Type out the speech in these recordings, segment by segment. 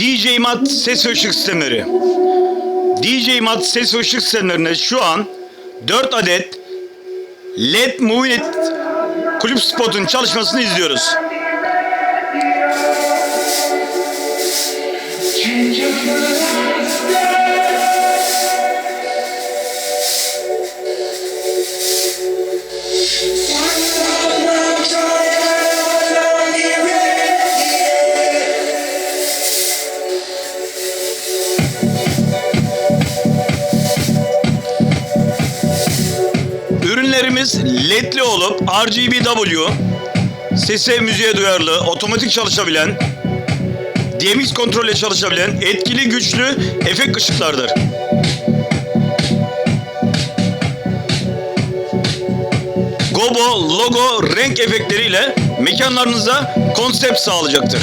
DJ Mat ses ve ışık sistemleri. DJ Mat ses ve ışık sistemlerinde şu an 4 adet LED Movie kulüp spotun çalışmasını izliyoruz. Ürünlerimiz ledli olup RGBW, sese müziğe duyarlı, otomatik çalışabilen, DMX kontrolle çalışabilen etkili güçlü efekt ışıklardır. Gobo, logo, renk efektleriyle mekanlarınıza konsept sağlayacaktır.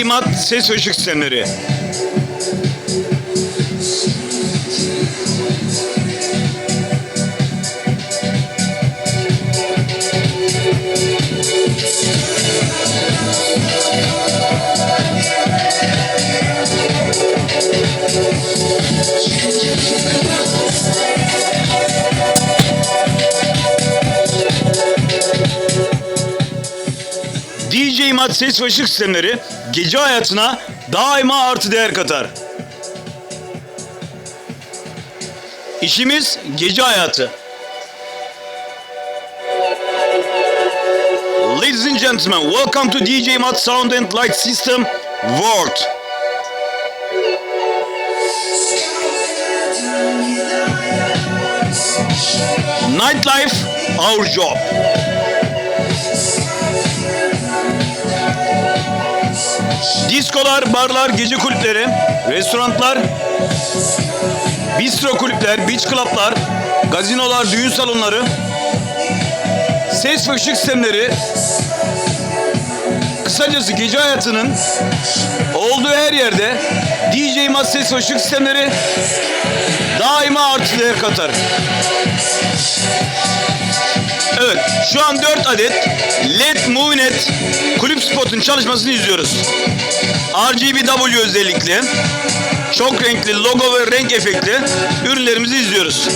Mat ses ışık sistemleri. DJ Mat ses ve ışık sistemleri gece hayatına daima artı değer katar. İşimiz gece hayatı. Ladies and gentlemen, welcome to DJ Mat Sound and Light System World. Nightlife, our job. Diskolar, barlar, gece kulüpleri, restoranlar, bistro kulüpler, beach clublar, gazinolar, düğün salonları, ses ve ışık sistemleri, kısacası gece hayatının olduğu her yerde DJ Mas ses ve ışık sistemleri daima artı değer katar. Evet, şu an 4 adet LED Movinet kulüp spotun çalışmasını izliyoruz. RGBW özellikle çok renkli logo ve renk efekti ürünlerimizi izliyoruz.